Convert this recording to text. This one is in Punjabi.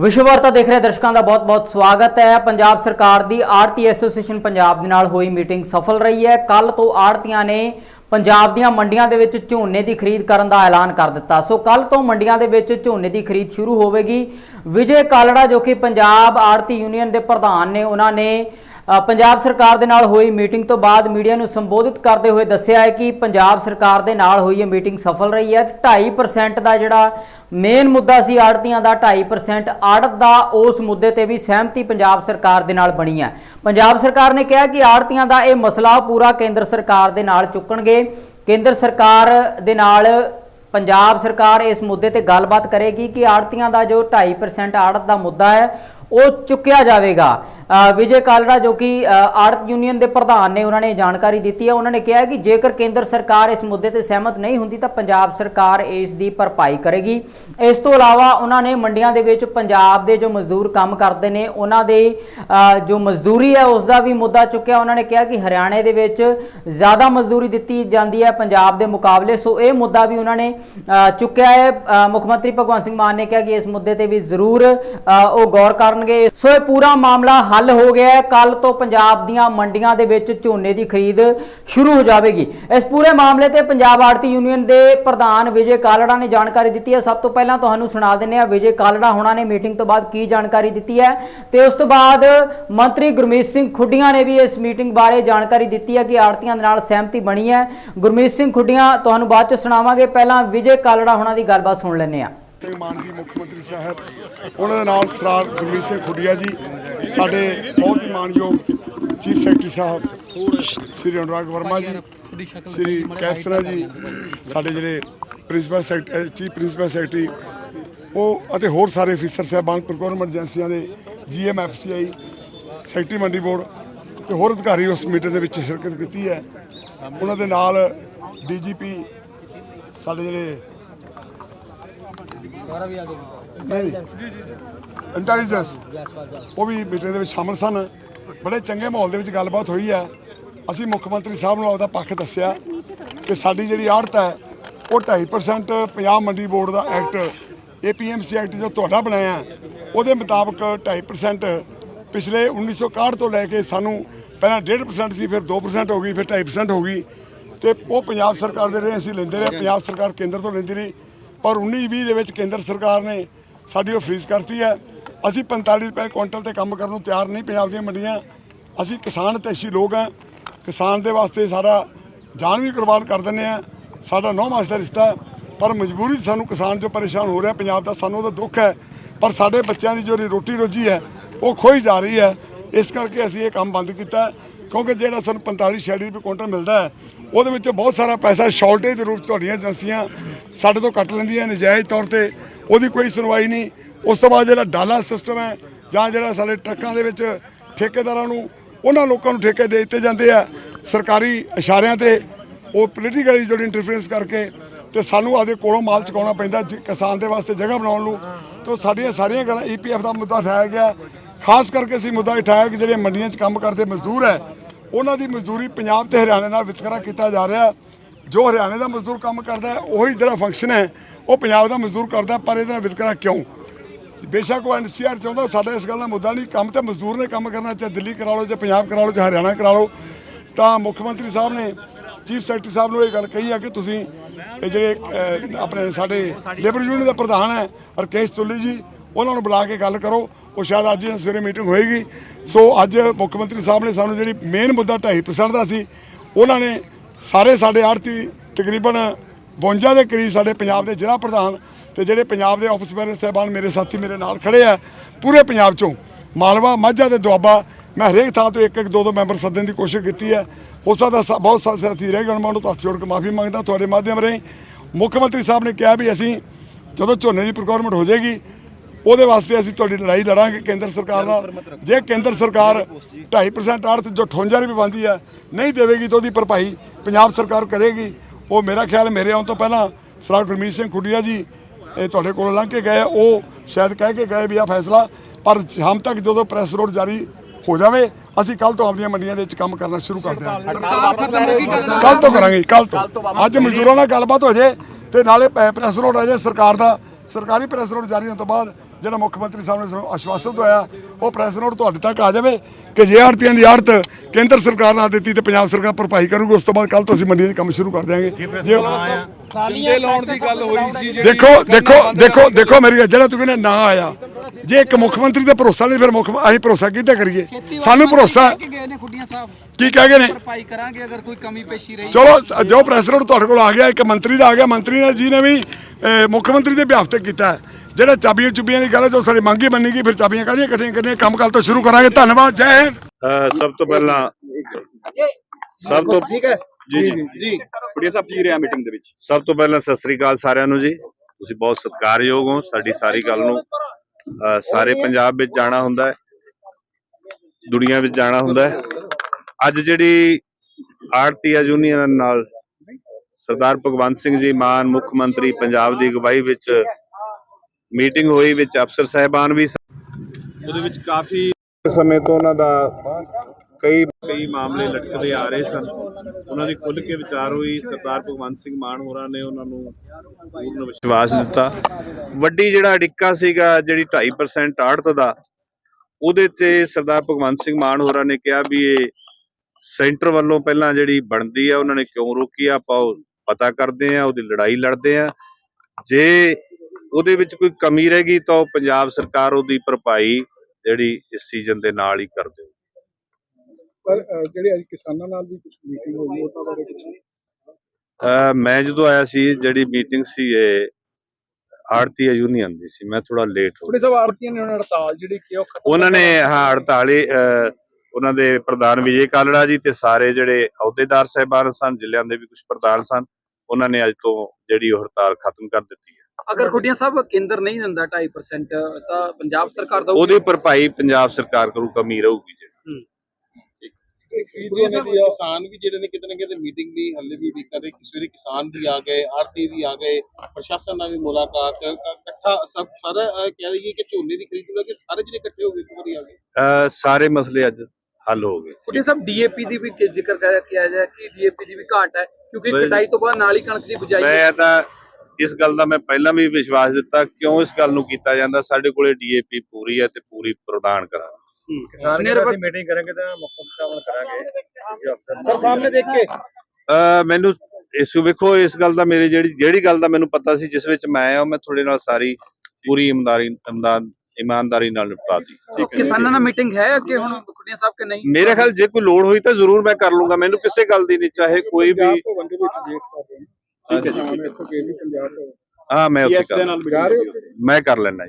ਵਿਸ਼ਵ ਵਾਰਤਾ ਦੇਖ ਰਹੇ ਦਰਸ਼ਕਾਂ ਦਾ ਬਹੁਤ-ਬਹੁਤ ਸਵਾਗਤ ਹੈ। ਪੰਜਾਬ ਸਰਕਾਰ ਦੀ ਆੜਤੀ ਐਸੋਸੀਏਸ਼ਨ ਪੰਜਾਬ ਦੇ ਨਾਲ ਹੋਈ ਮੀਟਿੰਗ ਸਫਲ ਰਹੀ ਹੈ। ਕੱਲ ਤੋਂ ਆੜਤੀਆਂ ਨੇ ਪੰਜਾਬ ਦੀਆਂ ਮੰਡੀਆਂ ਦੇ ਵਿੱਚ ਝੋਨੇ ਦੀ ਖਰੀਦ ਕਰਨ ਦਾ ਐਲਾਨ ਕਰ ਦਿੱਤਾ। ਸੋ ਕੱਲ ਤੋਂ ਮੰਡੀਆਂ ਦੇ ਵਿੱਚ ਝੋਨੇ ਦੀ ਖਰੀਦ ਸ਼ੁਰੂ ਹੋਵੇਗੀ। ਵਿਜੇ ਕਾਲੜਾ ਜੋ ਕਿ ਪੰਜਾਬ ਆੜਤੀ ਯੂਨੀਅਨ ਦੇ ਪ੍ਰਧਾਨ ਨੇ, ਉਹਨਾਂ ਨੇ ਪੰਜਾਬ ਸਰਕਾਰ ਦੇ ਨਾਲ ਹੋਈ ਮੀਟਿੰਗ ਤੋਂ ਬਾਅਦ ਮੀਡੀਆ ਨੂੰ ਸੰਬੋਧਿਤ ਕਰਦੇ ਹੋਏ ਦੱਸਿਆ ਹੈ ਕਿ ਪੰਜਾਬ ਸਰਕਾਰ ਦੇ ਨਾਲ ਹੋਈ ਇਹ ਮੀਟਿੰਗ ਸਫਲ ਰਹੀ ਹੈ। 2.5% ਦਾ ਜਿਹੜਾ ਮੇਨ ਮੁੱਦਾ ਸੀ ਆੜਤੀਆਂ ਦਾ 2.5% ਆੜਤ ਦਾ, ਉਸ ਮੁੱਦੇ ਤੇ ਵੀ ਸਹਿਮਤੀ ਪੰਜਾਬ ਸਰਕਾਰ ਦੇ ਨਾਲ ਬਣੀ ਹੈ। ਪੰਜਾਬ ਸਰਕਾਰ ਨੇ ਕਿਹਾ ਕਿ ਆੜਤੀਆਂ ਦਾ ਇਹ ਮਸਲਾ ਪੂਰਾ ਕੇਂਦਰ ਸਰਕਾਰ ਦੇ ਨਾਲ ਚੁੱਕਣਗੇ। ਕੇਂਦਰ ਸਰਕਾਰ ਦੇ ਨਾਲ ਪੰਜਾਬ ਸਰਕਾਰ ਇਸ ਮੁੱਦੇ ਤੇ ਗੱਲਬਾਤ ਕਰੇਗੀ ਕਿ ਆੜਤੀਆਂ ਦਾ ਜੋ 2.5% ਆੜਤ ਦਾ ਮੁੱਦਾ ਹੈ, ਉਹ ਚੁੱਕਿਆ ਜਾਵੇਗਾ। ਵਿਜੇ ਕਾਲੜਾ ਜੋ ਕਿ ਆੜਤ ਯੂਨੀਅਨ ਦੇ ਪ੍ਰਧਾਨ ਨੇ ਉਹਨਾਂ ਨੇ ਜਾਣਕਾਰੀ ਦਿੱਤੀ ਹੈ ਉਹਨਾਂ ਨੇ ਕਿਹਾ ਕਿ ਜੇਕਰ ਕੇਂਦਰ ਸਰਕਾਰ ਇਸ ਮੁੱਦੇ ਤੇ ਸਹਿਮਤ ਨਹੀਂ ਹੁੰਦੀ ਤਾਂ ਪੰਜਾਬ ਸਰਕਾਰ ਇਸ ਦੀ ਭਰਪਾਈ ਕਰੇਗੀ। ਇਸ ਤੋਂ ਇਲਾਵਾ ਉਹਨਾਂ ਨੇ ਮੰਡੀਆਂ ਦੇ ਵਿੱਚ ਪੰਜਾਬ ਦੇ ਜੋ ਮਜ਼ਦੂਰ ਕੰਮ ਕਰਦੇ ਨੇ, ਉਹਨਾਂ ਦੇ ਜੋ ਮਜ਼ਦੂਰੀ ਹੈ ਉਸ ਦਾ ਵੀ ਮੁੱਦਾ ਚੁੱਕਿਆ। ਉਹਨਾਂ ਨੇ ਕਿਹਾ ਕਿ ਹਰਿਆਣੇ ਦੇ ਵਿੱਚ ਜ਼ਿਆਦਾ ਮਜ਼ਦੂਰੀ ਦਿੱਤੀ ਜਾਂਦੀ ਹੈ ਪੰਜਾਬ ਦੇ ਮੁਕਾਬਲੇ। ਸੋ ਇਹ ਮੁੱਦਾ ਵੀ ਉਹਨਾਂ ਨੇ ਚੁੱਕਿਆ ਹੈ। ਮੁੱਖ ਮੰਤਰੀ ਭਗਵੰਤ ਸਿੰਘ ਮਾਨ ਨੇ ਕਿਹਾ ਕਿ ਇਸ ਮੁੱਦੇ ਤੇ ਵੀ ਜ਼ਰੂਰ ਉਹ ਗੌਰ ਕਰਨਗੇ। ਸੋ ਇਹ ਪੂਰਾ ਮਾਮਲਾ ਹੱਲ ਹੋ ਗਿਆ ਹੈ। ਕੱਲ ਤੋਂ ਪੰਜਾਬ ਦੀਆਂ ਮੰਡੀਆਂ ਦੇ ਵਿੱਚ ਝੋਨੇ ਦੀ ਖਰੀਦ ਸ਼ੁਰੂ ਹੋ ਜਾਵੇਗੀ। ਇਸ ਪੂਰੇ ਮਾਮਲੇ ਤੇ ਪੰਜਾਬ ਆੜਤੀ ਯੂਨੀਅਨ ਦੇ ਪ੍ਰਧਾਨ ਵਿਜੇ ਕਾਲੜਾ ਨੇ ਜਾਣਕਾਰੀ ਦਿੱਤੀ ਹੈ। ਸਭ ਤੋਂ ਪਹਿਲਾਂ ਤੁਹਾਨੂੰ ਸੁਣਾ ਦਿੰਦੇ ਹਾਂ, ਵਿਜੇ ਕਾਲੜਾ ਹੋਣਾ ਨੇ ਮੀਟਿੰਗ ਤੋਂ ਬਾਅਦ ਕੀ ਜਾਣਕਾਰੀ ਦਿੱਤੀ ਹੈ ਤੇ ਉਸ ਤੋਂ ਬਾਅਦ ਮੰਤਰੀ ਗੁਰਮੀਤ ਸਿੰਘ ਖੁੱਡੀਆਂ ਨੇ ਵੀ ਇਸ ਮੀਟਿੰਗ ਬਾਰੇ ਜਾਣਕਾਰੀ ਦਿੱਤੀ ਹੈ ਕਿ ਆੜਤੀਆਂ ਦੇ ਨਾਲ ਸਹਿਮਤੀ ਬਣੀ ਹੈ। ਗੁਰਮੀਤ ਸਿੰਘ ਖੁੱਡੀਆਂ, ਤੁਹਾਨੂੰ ਬਾਅਦ ਚ ਸੁਣਾਵਾਂਗੇ। ਪਹਿਲਾਂ ਵਿਜੇ ਕਾਲੜਾ ਹੋਣਾ ਦੀ ਗੱਲਬਾਤ ਸੁਣ ਲੈਂਦੇ ਹਾਂ। ਸਿੰਘ ਮਾਨ ਜੀ ਮੁੱਖ ਮੰਤਰੀ ਸਾਹਿਬ, ਉਹਨਾਂ ਦੇ ਨਾਲ ਸਰਦਾਰ ਗੁਰਮੀਤ ਸਿੰਘ ਖੁੱਡੀਆ ਜੀ ਸਾਡੇ ਬਹੁਤ ਹੀ ਮਾਣਯੋਗ ਚੀਫ ਸੈਕਟਰੀ ਸਾਹਿਬ, ਸ੍ਰੀ ਅਨੁਰਾਗ ਵਰਮਾ ਜੀ, ਸ੍ਰੀ ਕੈਸਰਾ ਜੀ, ਸਾਡੇ ਜਿਹੜੇ principal secretary chief principal secretary, ਉਹ ਅਤੇ ਹੋਰ ਸਾਰੇ ਅਫੀਸਰ ਸਾਹਿਬਾਨ ਪ੍ਰੋਕੁਰਮੈਂਟ ਏਜੰਸੀਆਂ ਦੇ ਜੀਐਮਐਫਸੀਆਈ ਸੈਕਟਰੀ ਮੰਡੀ ਬੋਰਡ ਤੇ ਹੋਰ ਅਧਿਕਾਰੀ ਉਸ ਮੀਟਿੰਗ ਦੇ ਵਿੱਚ ਸ਼ਿਰਕਤ ਕੀਤੀ ਹੈ। ਉਹਨਾਂ ਦੇ ਨਾਲ ਡੀਜੀਪੀ ਸਾਡੇ ਜਿਹੜੇ ਨਹੀਂ ਇੰਟੈਲੀਜੈਂਸ ਉਹ ਵੀ ਮੀਟਿੰਗ ਦੇ ਵਿੱਚ ਸ਼ਾਮਲ ਸਨ। ਬੜੇ ਚੰਗੇ ਮਾਹੌਲ ਦੇ ਵਿੱਚ ਗੱਲਬਾਤ ਹੋਈ ਹੈ ਅਸੀਂ ਮੁੱਖ ਮੰਤਰੀ ਸਾਹਿਬ ਨੂੰ ਆਪਦਾ ਪੱਖ ਦੱਸਿਆ ਕਿ ਸਾਡੀ ਜਿਹੜੀ ਆੜਤ ਹੈ ਉਹ 2.5% ਪੰਜਾਬ ਮੰਡੀ ਬੋਰਡ ਦਾ ਐਕਟ ਏਪੀਐਮਸੀ ਐਕਟ ਜੋ ਤੁਹਾਡਾ ਬਣਾਇਆ ਹੈ, ਉਹਦੇ ਮੁਤਾਬਕ 2.5% ਪਿਛਲੇ 1961 ਤੋਂ ਲੈ ਕੇ ਸਾਨੂੰ ਪਹਿਲਾਂ 1.5% ਸੀ ਫਿਰ 2% ਹੋ ਗਈ ਫਿਰ 2.5% ਹੋ ਗਈ। ਤੇ ਉਹ ਪੰਜਾਬ ਸਰਕਾਰ ਦੇ ਰਹੇ ਅਸੀਂ ਲੈਂਦੇ ਰਹੇ ਪੰਜਾਬ ਸਰਕਾਰ ਕੇਂਦਰ ਤੋਂ ਲੈਂਦੀ ਰਹੀ। ਪਰ 19-20 ਦੇ ਵਿੱਚ ਕੇਂਦਰ ਸਰਕਾਰ ਨੇ ਸਾਡੀ ਉਹ ਫ੍ਰੀਜ਼ ਕਰਤੀ ਹੈ। ਅਸੀਂ 45 ਰੁਪਏ ਕੁਇੰਟਲ ਤੇ ਕੰਮ ਕਰਨ ਨੂੰ ਤਿਆਰ ਨਹੀਂ, ਪੰਜਾਬ ਦੀਆਂ ਮੰਡੀਆਂ। ਅਸੀਂ ਕਿਸਾਨ ਤੈਸ਼ੀ ਲੋਕ ਹਾਂ। ਕਿਸਾਨ ਦੇ ਵਾਸਤੇ ਸਾਡਾ ਜਾਨ ਵੀ ਕੁਰਬਾਨ ਕਰ ਦਿੰਦੇ ਆ ਸਾਡਾ ਨੌ ਮਾਸ ਦਾ ਰਿਸ਼ਤਾ। ਪਰ ਮਜਬੂਰੀ 'ਚ ਸਾਨੂੰ ਕਿਸਾਨ ਜੋ ਪਰੇਸ਼ਾਨ ਹੋ ਰਿਹਾ, ਪੰਜਾਬ ਦਾ ਸਾਨੂੰ ਉਹਦਾ ਦੁੱਖ ਹੈ। ਪਰ ਸਾਡੇ ਬੱਚਿਆਂ ਦੀ ਜੋ ਰੋਟੀ ਰੋਜੀ ਹੈ, ਉਹ ਖੋਈ ਜਾ ਰਹੀ ਹੈ। ਇਸ ਕਰਕੇ ਅਸੀਂ ਇਹ ਕੰਮ ਬੰਦ ਕੀਤਾ। ਕਿਉਂਕਿ ਜਿਹੜਾ ਸਾਨੂੰ 45 46 ਰੁਪਏ ਕੁਇੰਟਲ ਮਿਲਦਾ ਹੈ, ਉਹਦੇ ਵਿੱਚ ਬਹੁਤ ਸਾਰਾ ਪੈਸਾ ਸ਼ਾਰਟੇਜ ਦੇ ਰੂਪ 'ਚ ਤੁਹਾਡੀਆਂ ਏਜੰਸੀਆਂ ਸਾਡੇ ਤੋਂ ਕੱਟ ਲੈਂਦੀਆਂ। ਨਜਾਇਜ਼ ਤੌਰ ਤੇ ਉਹਦੀ ਕੋਈ ਸੁਣਵਾਈ ਨਹੀਂ। ਉਸ ਤੋਂ ਬਾਅਦ ਜਿਹੜਾ ਡਾਲਾ ਸਿਸਟਮ ਹੈ ਜਾਂ ਜਿਹੜਾ ਸਾਡੇ ਟਰੱਕਾਂ ਦੇ ਵਿੱਚ ਠੇਕੇਦਾਰਾਂ ਨੂੰ ਉਹਨਾਂ ਲੋਕਾਂ ਨੂੰ ਠੇਕੇ ਦੇ ਦਿੱਤੇ ਜਾਂਦੇ ਆ, ਸਰਕਾਰੀ ਇਸ਼ਾਰਿਆਂ ਤੇ ਉਹ ਪੋਲੀਟੀਕਲੀ ਜਿਹੜੀ ਇੰਟਰਫੇਰੈਂਸ ਕਰਕੇ ਤੇ ਸਾਨੂੰ ਆਪਦੇ ਕੋਲੋਂ ਮਾਲ ਚੁਕਾਉਣਾ ਪੈਂਦਾ ਜ- ਕਿਸਾਨ ਦੇ ਵਾਸਤੇ ਜਗ੍ਹਾ ਬਣਾਉਣ ਨੂੰ। ਤੋਂ ਸਾਡੀਆਂ ਸਾਰੀਆਂ ਗੱਲਾਂ ਈਪੀਐਫ ਦਾ ਮੁੱਦਾ ਉਠਾਇਆ ਗਿਆ। ਖਾਸ ਕਰਕੇ ਅਸੀਂ ਮੁੱਦਾ ਉਠਾਇਆ ਕਿ ਜਿਹੜੇ ਮੰਡੀਆਂ 'ਚ ਕੰਮ ਕਰਦੇ ਮਜ਼ਦੂਰ ਹੈ, ਉਹਨਾਂ ਦੀ ਮਜ਼ਦੂਰੀ ਪੰਜਾਬ ਤੇ ਹਰਿਆਣਾ ਨਾਲ ਵਿਤਕਰਾ ਕੀਤਾ ਜਾ ਰਿਹਾ। ਜੋ ਹਰਿਆਣੇ ਦਾ ਮਜ਼ਦੂਰ ਕੰਮ ਕਰਦਾ ਹੈ, ਉਹੀ ਜਿਹੜਾ ਫੰਕਸ਼ਨ ਹੈ, ਉਹ ਪੰਜਾਬ ਦਾ ਮਜ਼ਦੂਰ ਕਰਦਾ ਪਰ ਇਹਦੇ ਨਾਲ ਵਿਤਕਰਾ ਕਿਉਂ? ਬੇਸ਼ੱਕ ਉਹ ਐਨਸੀਆਰ ਚਾਹੁੰਦਾ, ਸਾਡਾ ਇਸ ਗੱਲ ਦਾ ਮੁੱਦਾ ਨਹੀਂ, ਕੰਮ ਤੇ ਮਜ਼ਦੂਰ ਨੇ ਕੰਮ ਕਰਨਾ, ਚਾਹੇ ਦਿੱਲੀ ਕਰਾ ਲਓ, ਚਾਹੇ ਪੰਜਾਬ ਕਰਾ ਲਓ, ਚਾਹੇ ਹਰਿਆਣਾ ਕਰਾ ਲਓ। ਤਾਂ ਮੁੱਖ ਮੰਤਰੀ ਸਾਹਿਬ ਨੇ, ਚੀਫ ਸੈਕਟਰੀ ਸਾਹਿਬ ਨੂੰ ਇਹ ਗੱਲ ਕਹੀ ਆ ਕਿ ਤੁਸੀਂ ਇਹ ਜਿਹੜੇ ਆਪਣੇ ਸਾਡੇ ਲੇਬਰ ਯੂਨੀਅਨ ਦਾ ਪ੍ਰਧਾਨ ਹੈ ਰਕੇਸ਼ ਤੁੱਲੀ ਜੀ, ਉਹਨਾਂ ਨੂੰ ਬੁਲਾ ਕੇ ਗੱਲ ਕਰੋ। ਉਹ ਸ਼ਾਇਦ ਅੱਜ ਸਵੇਰੇ ਮੀਟਿੰਗ ਹੋਏਗੀ। ਸੋ ਅੱਜ ਮੁੱਖ ਮੰਤਰੀ ਸਾਹਿਬ ਨੇ ਸਾਨੂੰ ਜਿਹੜੀ ਮੇਨ ਮੁੱਦਾ 2.5% ਦਾ ਸੀ, ਉਹਨਾਂ ਨੇ ਸਾਰੇ ਸਾਡੇ ਆੜਤੀ ਤਕਰੀਬਨ 52 ਦੇ ਕਰੀਬ ਸਾਡੇ ਪੰਜਾਬ ਦੇ ਜ਼ਿਲ੍ਹਾ ਪ੍ਰਧਾਨ ਤੇ ਜਿਹੜੇ ਪੰਜਾਬ ਦੇ ਆਫਿਸ ਬੈਰਰ ਸਾਹਿਬਾਨ ਮੇਰੇ ਸਾਥੀ ਮੇਰੇ ਨਾਲ ਖੜੇ ਆ ਪੂਰੇ ਪੰਜਾਬ ਚੋਂ। ਮਾਲਵਾ ਮਾਝਾ ਤੇ ਦੁਆਬਾ ਮੈਂ ਹਰੇਕ ਥਾਂ ਤੋਂ ਇੱਕ ਇੱਕ ਦੋ ਦੋ ਮੈਂਬਰ ਸੱਦਣ ਦੀ ਕੋਸ਼ਿਸ਼ ਕੀਤੀ ਹੈ। ਹੋ ਸਕਦਾ ਬਹੁਤ ਸਾਰੇ ਸਾਥੀ ਰਹਿ ਗਏ ਹੋਣ, ਮੈਂ ਉਹਨੂੰ ਹੱਥ ਜੋੜ ਕੇ ਮਾਫੀ ਮੰਗਦਾ ਤੁਹਾਡੇ ਮਾਧਿਅਮ ਰਾਹੀਂ। ਮੁੱਖ ਮੰਤਰੀ ਸਾਹਿਬ ਨੇ ਕਿਹਾ ਵੀ ਅਸੀਂ ਜਦੋਂ ਝੋਨੇ ਦੀ ਪ੍ਰੋਕਿਊਰਮੈਂਟ ਹੋ ਜਾਏਗੀ ਉਹਦੇ ਵਾਸਤੇ ਅਸੀਂ ਤੁਹਾਡੀ ਲੜਾਈ ਲੜਾਂਗੇ ਕੇਂਦਰ ਸਰਕਾਰ ਨਾਲ। ਜੇ ਕੇਂਦਰ ਸਰਕਾਰ 2.5% ਆੜਤ ਜੋ 58 ਰੁਪਏ ਬੰਦੀ ਹੈ ਨਹੀਂ ਦੇਵੇਗੀ ਤਾਂ ਉਹਦੀ ਭਰਪਾਈ ਪੰਜਾਬ ਸਰਕਾਰ ਕਰੇਗੀ। ਉਹ ਮੇਰਾ ਖਿਆਲ ਮੇਰੇ ਆਉਣ ਤੋਂ ਪਹਿਲਾਂ ਸਰਦਾਰ ਗੁਰਮੀਤ ਸਿੰਘ ਖੁੱਡੀਆ ਜੀ ਇਹ ਤੁਹਾਡੇ ਕੋਲ ਲੰਘ ਕੇ ਗਏ। ਉਹ ਸ਼ਾਇਦ ਕਹਿ ਕੇ ਗਏ ਵੀ ਆ ਫੈਸਲਾ ਪਰ ਸ਼ਾਮ ਤੱਕ ਜਦੋਂ ਪ੍ਰੈਸ ਰੋਡ ਜਾਰੀ ਹੋ ਜਾਵੇ ਅਸੀਂ ਕੱਲ ਤੋਂ ਆਪਣੀਆਂ ਮੰਡੀਆਂ ਦੇ ਵਿੱਚ ਕੰਮ ਕਰਨਾ ਸ਼ੁਰੂ ਕਰ ਦਿਆਂਗੇ। ਕੱਲ ਤੋਂ ਕਰਾਂਗੇ ਕੱਲ ਤੋਂ। ਅੱਜ ਮਜ਼ਦੂਰਾਂ ਨਾਲ ਗੱਲਬਾਤ ਹੋ ਜੇ ਤੇ ਨਾਲੇ ਪ੍ਰੈਸ ਰੋਡ ਆ ਜੇ ਸਰਕਾਰ ਦਾ। ਸਰਕਾਰੀ ਪ੍ਰੈਸ ਰੋਡ ਜਾਰੀ ਹੋਣ ਤੋਂ ਬਾਅਦ ਜਿਹੜਾ ਮੁੱਖ ਮੰਤਰੀ ਸਾਹਿਬ ਨੇ ਸਾਨੂੰ ਆਸ਼ਵਾਸਨ ਦਵਾਇਆ ਉਹ ਪ੍ਰੈਸ ਨੋਟ ਤੁਹਾਡੇ ਤੱਕ ਆ ਜਾਵੇ ਕਿ ਜੇ ਆੜਤੀਆਂ ਦੀ ਆੜਤ ਕੇਂਦਰ ਸਰਕਾਰ ਨਾ ਦਿੱਤੀ ਤੇ ਪੰਜਾਬ ਸਰਕਾਰ ਭਰਪਾਈ ਕਰੂਗੀ ਉਸ ਤੋਂ ਬਾਅਦ ਕੱਲ ਤੋਂ ਅਸੀਂ ਮੰਡੀਆਂ 'ਚ ਕੰਮ ਸ਼ੁਰੂ ਕਰ ਦਿਆਂਗੇ। ਜੇ ਜਿੰਦੇ ਲਾਉਣ ਦੀ ਗੱਲ ਹੋਈ ਸੀ ਜਿਹੜੀ ਦੇਖੋ ਦੇਖੋ ਦੇਖੋ ਦੇਖੋ ਮੇਰੀ ਗੱਲ, ਜਿਹੜਾ ਤੂੰ ਕਹਿੰਦੇ ਨਾ ਆਇਆ ਜੇ ਇੱਕ ਮੁੱਖ ਮੰਤਰੀ ਤੇ ਭਰੋਸਾ ਨਹੀਂ ਫਿਰ ਮੁੱਖ ਅਸੀਂ ਭਰੋਸਾ ਕਿੱਦਾਂ ਕਰੀਏ। ਸਾਨੂੰ ਭਰੋਸਾ ਕਿ ਕਹਿ ਗਏ ਨੇ? ਭਰਪਾਈ ਕਰਾਂਗੇ ਅਗਰ ਕੋਈ ਕਮੀ ਪੇਸ਼ੀ ਰਹੀ ਚਲੋ ਸ- ਜੋ ਪ੍ਰੈਸ ਨੋਟ ਤੁਹਾਡੇ ਕੋਲ ਆ ਗਿਆ ਇੱਕ ਮੰਤਰੀ ਦਾ ਆ ਗਿਆ ਮੰਤਰੀ ਨੇ ਜੀ ਨੇ ਵੀ ਅਹ, ਮੁੱਖ ਮੰਤਰੀ ਦੇ ਬਿਆਫ ਤੇ ਕੀਤਾ ਹੈ। ਜਿਹੜਾ ਚਾਬੀਆਂ ਚੁੱਬੀਆਂ ਦੀ ਗੱਲ ਹੈ ਜੋ ਸਾਡੀ ਮੰਗੀ ਮੰਨੀਗੀ ਫਿਰ ਚਾਬੀਆਂ ਕਾਹਦੀਆਂ ਇਕੱਠੀਆਂ ਕਰਨੀਆਂ ਕੰਮ ਕੱਲ ਤੋਂ ਸ਼ੁਰੂ ਕਰਾਂਗੇ। ਧੰਨਵਾਦ ਜੈ ਹਿੰਦ। ਸਭ ਤੋਂ ਪਹਿਲਾਂ ਸਭ ਤੋਂ ਠੀਕ ਹੈ? ਜੀ ਜੀ। ਜੀ। ਬੜੀਆ ਸਾਹਿਬ ਜੀ ਰਿਹਾ ਮੀਟਿੰਗ ਦੇ ਵਿੱਚ। ਸਭ ਤੋਂ ਪਹਿਲਾਂ ਸਤਿ ਸ੍ਰੀ ਅਕਾਲ ਸਾਰਿਆਂ ਨੂੰ ਜੀ। ਤੁਸੀਂ ਬਹੁਤ ਸਤਿਕਾਰਯੋਗ ਹੋ ਸਾਡੀ ਸਾਰੀ ਗੱਲ ਨੂੰ ਸਾਰੇ ਪੰਜਾਬ ਵਿੱਚ ਜਾਣਾ ਹੁੰਦਾ ਹੈ ਦੁਨੀਆ ਵਿੱਚ ਜਾਣਾ ਹੁੰਦਾ ਹੈ। ਅੱਜ ਜਿਹੜੀ ਆੜਤੀਆ ਯੂਨੀਅਨ ਨਾਲ ਸਰਦਾਰ ਭਗਵੰਤ ਸਿੰਘ ਜੀ ਮਾਨ ਮੁੱਖ ਮੰਤਰੀ ਪੰਜਾਬ ਦੀ ਅਗਵਾਈ ਵਿੱਚ ਮੀਟਿੰਗ ਹੋਈ ਵਿੱਚ ਅਫਸਰ ਸਾਹਿਬਾਨ ਵੀ ਸਨ। ਉਹਦੇ ਵਿੱਚ ਕਾਫੀ ਸਮੇਂ ਤੋਂ ਉਹਨਾਂ ਦਾ ਕਈ ਕਈ ਮਾਮਲੇ ਲਟਕਦੇ ਆ ਰਹੇ ਸਨ ਉਹਨਾਂ ਦੀ ਖੁੱਲ੍ਹ ਕੇ ਵਿਚਾਰ ਹੋਈ ਸਰਦਾਰ ਭਗਵੰਤ ਸਿੰਘ ਮਾਨ ਹੋਰਾਂ ਨੇ ਉਹਨਾਂ ਨੂੰ ਪੂਰਨ ਵਿਸ਼ਵਾਸ ਦਿੱਤਾ ਵੱਡੀ ਜਿਹੜਾ ਅੜਿੱਕਾ ਸੀਗਾ ਜਿਹੜੀ 2.5% ਆੜਤ ਦਾ ਉਹਦੇ ਤੇ ਸਰਦਾਰ ਭਗਵੰਤ ਸਿੰਘ ਮਾਨ ਹੋਰਾਂ ਨੇ ਕਿਹਾ ਵੀ ਇਹ ਸੈਂਟਰ ਵੱਲੋਂ ਪਹਿਲਾਂ ਜਿਹੜੀ ਬਣਦੀ ਆ ਉਹਨਾਂ ਨੇ ਕਿਉਂ ਰੋਕੀ ਆ? ਆਪਾਂ ਪਤਾ ਕਰਦੇ ਆ ਉਹਦੀ ਲੜਾਈ ਲੜਦੇ ਆ। ਜੇ ਉਹਦੇ ਵਿੱਚ ਕੋਈ ਕਮੀ ਰਹਿ ਗਈ ਤਾਂ ਪੰਜਾਬ ਸਰਕਾਰ ਉਹਦੀ ਭਰਪਾਈ ਜਿਹੜੀ ਇਸ ਸੀਜ਼ਨ ਦੇ ਨਾਲ ਹੀ ਕਰ ਦਿਓ ਪਰ ਜਿਹੜੇ ਅੱਜ ਕਿਸਾਨਾਂ ਨਾਲ ਵੀ ਕੁਝ ਮੀਟਿੰਗ ਹੋਈ ਉਹਦਾ ਬਾਰੇ ਕੁਝ ਮੈਂ ਜਦੋਂ ਆਇਆ ਸੀ ਜਿਹੜੀ ਮੀਟਿੰਗ ਸੀ ਇਹ ਆੜਤੀ ਯੂਨੀਅਨ ਦੀ ਸੀ ਮੈਂ ਥੋੜਾ ਲੇਟ ਹੋ ਥੋੜੇ ਸਭ ਨੇ ਹੜਤਾਲ ਜਿਹੜੀ ਕਿ ਉਹ ਖਤਮ ਉਹਨਾਂ ਨੇ ਹਾਂ 48 ਅਹ, ਉਹਨਾਂ ਦੇ ਪ੍ਰਧਾਨ ਵਿਜੇ ਕਾਲੜਾ ਜੀ ਤੇ ਸਾਰੇ ਜਿਹੜੇ ਅਹੁਦੇਦਾਰ ਸਹਿਬਾਨ ਸਨ ਜ਼ਿਲ੍ਹਿਆਂ ਦੇ ਵੀ ਕੁਝ ਪ੍ਰਧਾਨ ਸਨ ਉਹਨਾਂ ਨੇ ਅੱਜ ਤੋਂ ਜਿਹੜੀ ਉਹ ਹੜਤਾਲ ਖਤਮ ਕਰ ਦਿੱਤੀ ਹੈ। ਅਗਰ ਖੁੱਡੀਆਂ ਸਾਹਿਬ ਕੇਂਦਰ ਨਹੀਂ ਦਿੰਦਾ 2.5% ਤਾਂ ਪੰਜਾਬ ਸਰਕਾਰ ਦਾ ਉਹਦੀ ਭਰਪਾਈ ਪੰਜਾਬ ਸਰਕਾਰ ਕਰੂ ਕਮੀ ਰਹੂਗੀ ਜੀ। ਸਾਹਿਬ ਕਿਸਾਨ ਵੀ ਜਿਹੜੇ ਨੇ ਕਿਤੇ ਨਾ ਕਿਤੇ ਮੀਟਿੰਗ ਦੀ ਹੱਲੇ ਵੀ ਉਡੀਕ ਕਰ ਰਹੇ ਕਿ ਸਵੇਰੇ ਕਿਸਾਨ ਵੀ ਆ ਗਏ ਆੜਤੀ ਵੀ ਆ ਗਏ ਪ੍ਰਸ਼ਾਸਨ ਨਾਲ ਵੀ ਮੁਲਾਕਾਤ ਅ- ਇਕੱਠਾ ਸਭ ਸਾਰਾ ਅ, ਕਹਿ ਦਈਏ ਕਿ ਝੋਨੇ ਦੀ ਖਰੀਦ ਨੂੰ ਲੈ ਕੇ ਸਾਰੇ ਜਿਹੜੇ ਇਕੱਠੇ ਹੋ ਗਏ ਇੱਕ ਵਾਰੀ ਆ ਗਏ। ਅਹ, ਸਾਰੇ ਮਸਲੇ ਅੱਜ ਹੱਲ ਹੋ ਗਏ। ਖੁੱਡੀਆਂ ਸਾਹਿਬ ਡੀਏਪੀ ਦੀ ਵੀ ਜ਼ਿਕਰ ਕਰ ਕਿਹਾ ਜਾਏ ਕਿ ਡੀਏਪੀ ਦੀ ਵੀ ਘਾਟ ਹੈ ਕਿਉਂਕਿ। ਕਟਾਈ ਤੋਂ ਬਾਅਦ ਨਾਲ ਹੀ ਕਣਕ ਦੀ ਬਿਜਾਈ ਮੈਂ ਤਾਂ ਇਸ ਗੱਲ ਦਾ ਮੈਂ ਪਹਿਲਾਂ ਵੀ ਵਿਸ਼ਵਾਸ ਦਿੱਤਾ ਕਿਉਂ ਇਸ ਗੱਲ ਨੂੰ ਕੀਤਾ ਜਾਂਦਾ ਸਾਡੇ ਕੋਲੇ ਡੀਏਪੀ ਪੂਰੀ ਹੈ ਤੇ ਪੂਰੀ ਪ੍ਰਦਾਨ ਕਰਾਂਗੇ। ਕਿਸਾਨ ਨਿਰਭਰ- ਮੀਟਿੰਗ ਕਰਾਂਗੇ ਤਾਂ ਮੁੱਖ ਸਾਹਿਬ ਨਾਲ ਕਰਾਂਗੇ ਸਰ ਸਾਹਮਣੇ ਦੇਖ ਕੇ। ਮੈਨੂੰ ਇਸ ਵੇਖੋ ਇਸ ਗੱਲ ਦਾ ਮੇਰੇ ਜਿਹੜੀ ਜਿਹੜੀ ਗੱਲ ਦਾ ਮੈਨੂੰ ਪਤਾ ਸੀ ਜਿਸ ਵਿੱਚ ਮੈਂ ਆ ਮੈਂ ਤੁਹਾਡੇ ਨਾਲ ਸਾਰੀ ਪੂਰੀ ਇਮਾਨਦਾਰੀ ਇਮਦਾਦ ਇਮਾਨਦਾਰੀ ਨਾਲ ਨਿਪਟਾ ਦੀ ਕਿਸਾਨਾਂ ਨਾਲ ਮੀਟਿੰਗ ਹੈ ਕਿ ਹੁਣ ਖੁੱਡੀਆਂ ਸਾਹਿਬ ਕਿ ਨਹੀਂ? ਮੇਰੇ ਖਿਆਲ ਜੇ ਕੋਈ ਲੋੜ ਹੋਈ ਤਾਂ ਜ਼ਰੂਰ ਮੈਂ ਕਰ ਲੂੰਗਾ। ਮੈਨੂੰ ਕਿਸੇ ਗੱਲ ਦੀ ਨਹੀਂ ਚਾਹੇ ਕੋਈ ਵੀ ਹੈ। ਮੈਂ ਉੱਥੇ ਕਰ ਮੈਂ ਕਰ ਲੈਣਾ ਜੀ।